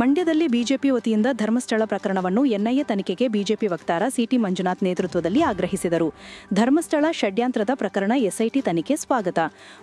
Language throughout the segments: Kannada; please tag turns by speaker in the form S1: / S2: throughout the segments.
S1: ಮಂಡ್ಯದಲ್ಲಿ ಬಿಜೆಪಿ ವತಿಯಿಂದ ಧರ್ಮಸ್ಥಳ ಪ್ರಕರಣವನ್ನು ಎನ್ಐಎ ತನಿಖೆಗೆ ಬಿಜೆಪಿ ವಕ್ತಾರ ಸಿಟಿ ಮಂಜುನಾಥ್ ನೇತೃತ್ವದಲ್ಲಿ ಆಗ್ರಹಿಸಿದರು. ಧರ್ಮಸ್ಥಳ ಷಡ್ಯಂತ್ರದ ಪ್ರಕರಣ ಎಸ್ಐಟಿ ತನಿಖೆ ಸ್ವಾಗತ.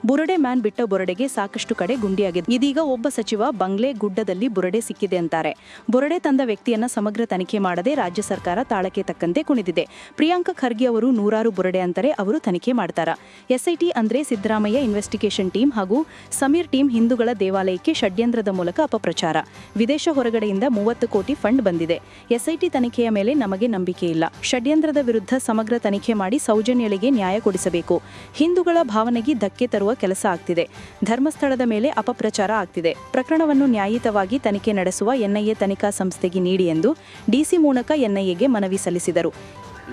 S1: ಬುರಡೆ ಮ್ಯಾನ್ ಬಿಟ್ಟ ಬುರಡೆಗೆ ಸಾಕಷ್ಟು ಕಡೆ ಗುಂಡಿಯಾಗಿದೆ. ಇದೀಗ ಒಬ್ಬ ಸಚಿವ ಬಂಗ್ಲೆ ಗುಡ್ಡದಲ್ಲಿ ಬುರಡೆ ಸಿಕ್ಕಿದೆ ಅಂತಾರೆ. ಬುರಡೆ ತಂದ ವ್ಯಕ್ತಿಯನ್ನ ಸಮಗ್ರ ತನಿಖೆ ಮಾಡದೆ ರಾಜ್ಯ ಸರ್ಕಾರ ತಾಳಕ್ಕೆ ತಕ್ಕಂತೆ ಕುಣಿದಿದೆ. ಪ್ರಿಯಾಂಕ ಖರ್ಗೆ ಅವರು ನೂರಾರು ಬುರಡೆ ಅಂತಾರೆ ಅವರು ತನಿಖೆ ಮಾಡ್ತಾರ. ಎಸ್ಐಟಿ ಅಂದ್ರೆ ಸಿದ್ದರಾಮಯ್ಯ ಇನ್ವೆಸ್ಟಿಗೇಷನ್ ಟೀಮ್ ಹಾಗೂ ಸಮೀರ್ ಟೀಮ್ ಹಿಂದೂಗಳ ದೇವಾಲಯಕ್ಕೆ ಷಡ್ಯಂತ್ರದ ಮೂಲಕ ಅಪಪ್ರಚಾರ. ವಿದೇಶ ಹೊರಗಡೆಯಿಂದ ಮೂವತ್ತು ಕೋಟಿ ಫಂಡ್ ಬಂದಿದೆ. ಎಸ್ಐಟಿ ತನಿಖೆಯ ಮೇಲೆ ನಮಗೆ ನಂಬಿಕೆ ಇಲ್ಲ. ಷಡ್ಯಂತ್ರದ ವಿರುದ್ಧ ಸಮಗ್ರ ತನಿಖೆ ಮಾಡಿ ಸೌಜನ್ಯಳಿಗೆ ನ್ಯಾಯ ಕೊಡಿಸಬೇಕು. ಹಿಂದೂಗಳ ಭಾವನೆಗೆ ಧಕ್ಕೆ ತರುವ ಕೆಲಸ ಆಗ್ತಿದೆ. ಧರ್ಮಸ್ಥಳದ ಮೇಲೆ ಅಪಪ್ರಚಾರ ಆಗ್ತಿದೆ. ಪ್ರಕರಣವನ್ನು ನ್ಯಾಯಿತವಾಗಿ ತನಿಖೆ ನಡೆಸುವ ಎನ್ಐಎ ತನಿಖಾ ಸಂಸ್ಥೆಗೆ ನೀಡಿ ಎಂದು ಡಿಸಿ ಮೂಲಕ ಎನ್ಐಎಗೆ ಮನವಿ ಸಲ್ಲಿಸಿದರು.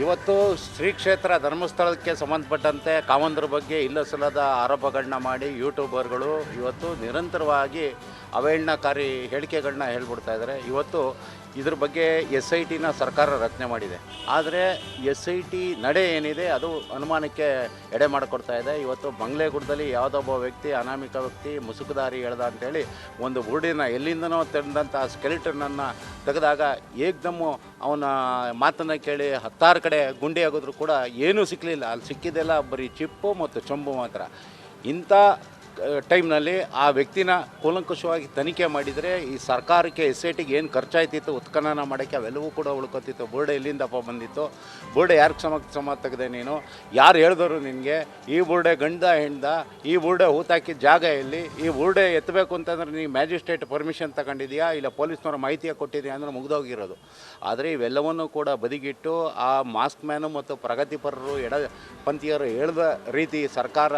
S2: ಇವತ್ತು ಶ್ರೀ ಕ್ಷೇತ್ರ ಧರ್ಮಸ್ಥಳಕ್ಕೆ ಸಂಬಂಧಪಟ್ಟಂತೆ ಕಾಮಂದ್ರ ಬಗ್ಗೆ ಇಲ್ಲಸಲ್ಲದ ಆರೋಪಗಳನ್ನ ಮಾಡಿ ಯೂಟ್ಯೂಬರ್ಗಳು ಇವತ್ತು ನಿರಂತರವಾಗಿ ಅವಹೇಳನಕಾರಿ ಹೇಳಿಕೆಗಳನ್ನ ಹೇಳ್ಬಿಡ್ತಾ ಇದ್ದಾರೆ. ಇವತ್ತು ಇದ್ರ ಬಗ್ಗೆ ಎಸ್ ಐ ಟಿನ ಸರ್ಕಾರ ರಚನೆ ಮಾಡಿದೆ. ಆದರೆ ಎಸ್ ಐ ಟಿ ನಡೆ ಏನಿದೆ ಅದು ಅನುಮಾನಕ್ಕೆ ಎಡೆ ಮಾಡಿಕೊಡ್ತಾ ಇದೆ. ಇವತ್ತು ಬಂಗ್ಲೆಗುಡ್ಡದಲ್ಲಿ ಯಾವುದೊಬ್ಬ ವ್ಯಕ್ತಿ, ಅನಾಮಿಕ ವ್ಯಕ್ತಿ ಮುಸುಕುದಾರಿ ಹೇಳ್ದ ಅಂತೇಳಿ ಒಂದು ಬುರುಡಿನ ಎಲ್ಲಿಂದನೋ ತಂದಂಥ ಸ್ಕೆಲಿಟನನ್ನು ತೆಗೆದಾಗ ಏಕ್ದಮ್ಮು ಅವನ ಮಾತನ್ನು ಕೇಳಿ ಹತ್ತಾರು ಕಡೆ ಗುಂಡಿ ಆಗೋದ್ರು ಕೂಡ ಏನೂ ಸಿಕ್ಕಲಿಲ್ಲ ಅಲ್ಲಿ ಸಿಕ್ಕಿದ್ದೆಲ್ಲ ಬರೀ ಚಿಪ್ಪು ಮತ್ತು ಚೊಂಬು ಮಾತ್ರ. ಇಂಥ ಟೈಮ್ನಲ್ಲಿ ಆ ವ್ಯಕ್ತಿನ ಕೂಲಂಕುಷವಾಗಿ ತನಿಖೆ ಮಾಡಿದರೆ ಈ ಸರ್ಕಾರಕ್ಕೆ ಎಸ್ ಐ ಟಿಗೆ ಏನು ಖರ್ಚಾಯ್ತಿತ್ತು, ಉತ್ಖನನ ಮಾಡೋಕ್ಕೆ ಅವೆಲ್ಲವೂ ಕೂಡ ಉಳ್ಕೊತಿತ್ತು. ಬೋರ್ಡ್ ಎಲ್ಲಿಂದಪ್ಪ ಬಂದಿತ್ತು? ಬೋರ್ಡ್ ಯಾರು ಕ್ಷಮ ಕ್ಷಮ ತೆಗೆದೆ ನೀನು? ಯಾರು ಹೇಳಿದವರು ನಿನಗೆ? ಈ ಬೋರ್ಡೆ ಗಂಡ ಹೆಣ್ದ ಈ ಬೋರ್ಡೆ ಹೂತಾಕಿದ ಜಾಗ ಎಲ್ಲಿ? ಈ ಬೋರ್ಡೆ ಎತ್ತಬೇಕು ಅಂತಂದ್ರೆ ನೀವು ಮ್ಯಾಜಿಸ್ಟ್ರೇಟ್ ಪರ್ಮಿಷನ್ ತಗೊಂಡಿದೆಯಾ? ಇಲ್ಲ ಪೊಲೀಸ್ನವ್ರ ಮಾಹಿತಿಯ ಕೊಟ್ಟಿದೆಯಾ ಅಂದ್ರೆ ಮುಗ್ದೋಗಿರೋದು. ಆದರೆ ಇವೆಲ್ಲವನ್ನು ಕೂಡ ಬದಿಗಿಟ್ಟು ಆ ಮಾಸ್ಕ್ ಮ್ಯಾನು ಮತ್ತು ಪ್ರಗತಿಪರರು ಎಡ ಪಂಥೀಯರು ಹೇಳಿದ ರೀತಿ ಸರ್ಕಾರ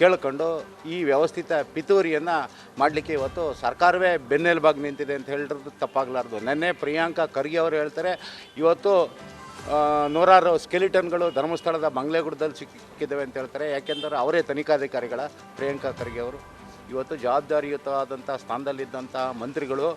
S2: ಕೇಳ್ಕೊಂಡು ಈ ವ್ಯವಸ್ಥಿತ ಪಿತೂರಿಯನ್ನು ಮಾಡಲಿಕ್ಕೆ ಇವತ್ತು ಸರ್ಕಾರವೇ ಬೆನ್ನೆಲುಬಾಗಿ ನಿಂತಿದೆ ಅಂತ ಹೇಳಿರೋದು ತಪ್ಪಾಗಲಾರ್ದು. ನೆನ್ನೆ ಪ್ರಿಯಾಂಕಾ ಖರ್ಗೆ ಅವರು ಹೇಳ್ತಾರೆ, ಇವತ್ತು ನೂರಾರು ಸ್ಕೆಲಿಟನ್ಗಳು ಧರ್ಮಸ್ಥಳದ ಮಂಗ್ಲೇಗುಡ್ಡದಲ್ಲಿ ಸಿಕ್ಕಿದ್ದಾವೆ ಅಂತ ಹೇಳ್ತಾರೆ. ಯಾಕೆಂದರೆ ಅವರೇ ತನಿಖಾಧಿಕಾರಿಗಳ ಪ್ರಿಯಾಂಕಾ ಖರ್ಗೆ ಅವರು. ಇವತ್ತು ಜವಾಬ್ದಾರಿಯುತವಾದಂಥ ಸ್ಥಾನದಲ್ಲಿದ್ದಂಥ ಮಂತ್ರಿಗಳು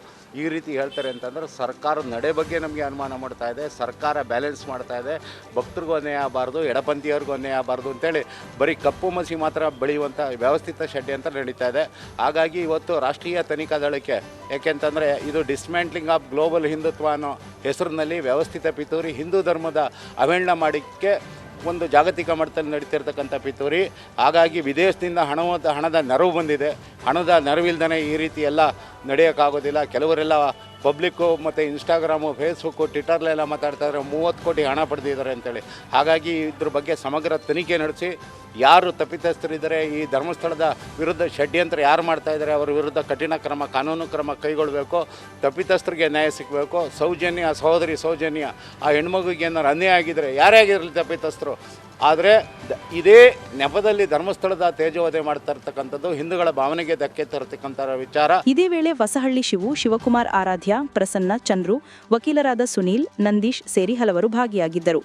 S2: ಈ ರೀತಿ ಹೇಳ್ತಾರೆ ಅಂತಂದ್ರೆ ಸರ್ಕಾರದ ನಡೆ ಬಗ್ಗೆ ನಮಗೆ ಅನುಮಾನ ಮಾಡ್ತಾ ಇದೆ, ಸರ್ಕಾರ ಬ್ಯಾಲೆನ್ಸ್ ಮಾಡ್ತಾ ಇದೆ, ಭಕ್ತರಿಗೂ ಅನ್ಯಾಯ ಆಗಬಾರ್ದು, ಎಡಪಂಥಿಯವ್ರಿಗೂ ಅನ್ಯಾಯ ಆಗಬಾರ್ದು ಅಂತೇಳಿ ಬರೀ ಕಪ್ಪು ಮಸಿ ಮಾತ್ರ ಬೆಳೆಯುವಂಥ ವ್ಯವಸ್ಥಿತ ಷಡ್ಯಂತ್ರ ನಡೀತಾ ಇದೆ. ಹಾಗಾಗಿ ಇವತ್ತು ರಾಷ್ಟ್ರೀಯ ತನಿಖಾ ದಳಕ್ಕೆ ಯಾಕೆಂತಂದರೆ ಇದು ಡಿಸ್ಮ್ಯಾಂಟ್ಲಿಂಗ್ ಆಫ್ ಗ್ಲೋಬಲ್ ಹಿಂದುತ್ವ ಅನ್ನೋ ಹೆಸರಿನಲ್ಲಿ ವ್ಯವಸ್ಥಿತ ಪಿತೂರಿ ಹಿಂದೂ ಧರ್ಮದ ಅವೇಳನ ಮಾಡಿಕ್ಕೆ ಒಂದು ಜಾಗತಿಕ ಮಟ್ಟದಲ್ಲಿ ನಡೀತಿರ್ತಕ್ಕಂಥ ಪಿತೂರಿ. ಹಾಗಾಗಿ ವಿದೇಶದಿಂದ ಹಣದ ಹಣದ ನೆರವು ಬಂದಿದೆ. ಹಣದ ನೆರವಿಲ್ದೇ ಈ ರೀತಿ ಎಲ್ಲ ನಡೆಯೋಕ್ಕಾಗೋದಿಲ್ಲ. ಕೆಲವರೆಲ್ಲ ಪಬ್ಲಿಕ್ಕು ಮತ್ತು ಇನ್ಸ್ಟಾಗ್ರಾಮು, ಫೇಸ್ಬುಕ್ಕು ಟ್ವಿಟರ್ಲೆಲ್ಲ ಮಾತಾಡ್ತಾ ಇದ್ದಾರೆ. ಮೂವತ್ತು ಕೋಟಿ ಹಣ ಪಡೆದಿದ್ದಾರೆ ಅಂತೇಳಿ. ಹಾಗಾಗಿ ಇದ್ರ ಬಗ್ಗೆ ಸಮಗ್ರ ತನಿಖೆ ನಡೆಸಿ ಯಾರು ತಪ್ಪಿತಸ್ಥರಿದ್ದಾರೆ, ಈ ಧರ್ಮಸ್ಥಳದ ವಿರುದ್ಧ ಷಡ್ಯಂತ್ರ ಯಾರು ಮಾಡ್ತಾ ಇದ್ದಾರೆ, ಅವರ ವಿರುದ್ಧ ಕಠಿಣ ಕ್ರಮ, ಕಾನೂನು ಕ್ರಮ ಕೈಗೊಳ್ಳಬೇಕು ತಪ್ಪಿತಸ್ಥರಿಗೆ ನ್ಯಾಯ ಸಿಗಬೇಕು, ಸೌಜನ್ಯ, ಸಹೋದರಿ ಸೌಜನ್ಯ, ಆ ಹೆಣ್ಮಗುಗೆ ಏನಾರು ಅನ್ಯಾಯ ಆಗಿದ್ದರೆ ಯಾರೇ ಆಗಿರಲಿ ತಪ್ಪಿತಸ್ಥರು. ಆದರೆ ಇದೇ ನೆಪದಲ್ಲಿ ಧರ್ಮಸ್ಥಳದ ತೇಜೋವಧೆ ಮಾಡ್ತಾ ಇರ್ತಕ್ಕಂಥದ್ದು, ಹಿಂದೂಗಳ ಭಾವನೆಗೆ ಧಕ್ಕೆ ತರತಕ್ಕಂಥ ವಿಚಾರ.
S1: ಇದೇ ವೇಳೆ ಹೊಸಹಳ್ಳಿ ಶಿವು, ಶಿವಕುಮಾರ್ ಆರಾಧ್ಯ, ಪ್ರಸನ್ನ, ಚಂದ್ರು, ವಕೀಲರಾದ ಸುನೀಲ್, ನಂದೀಶ್ ಸೇರಿ ಹಲವರು ಭಾಗಿಯಾಗಿದ್ದರು.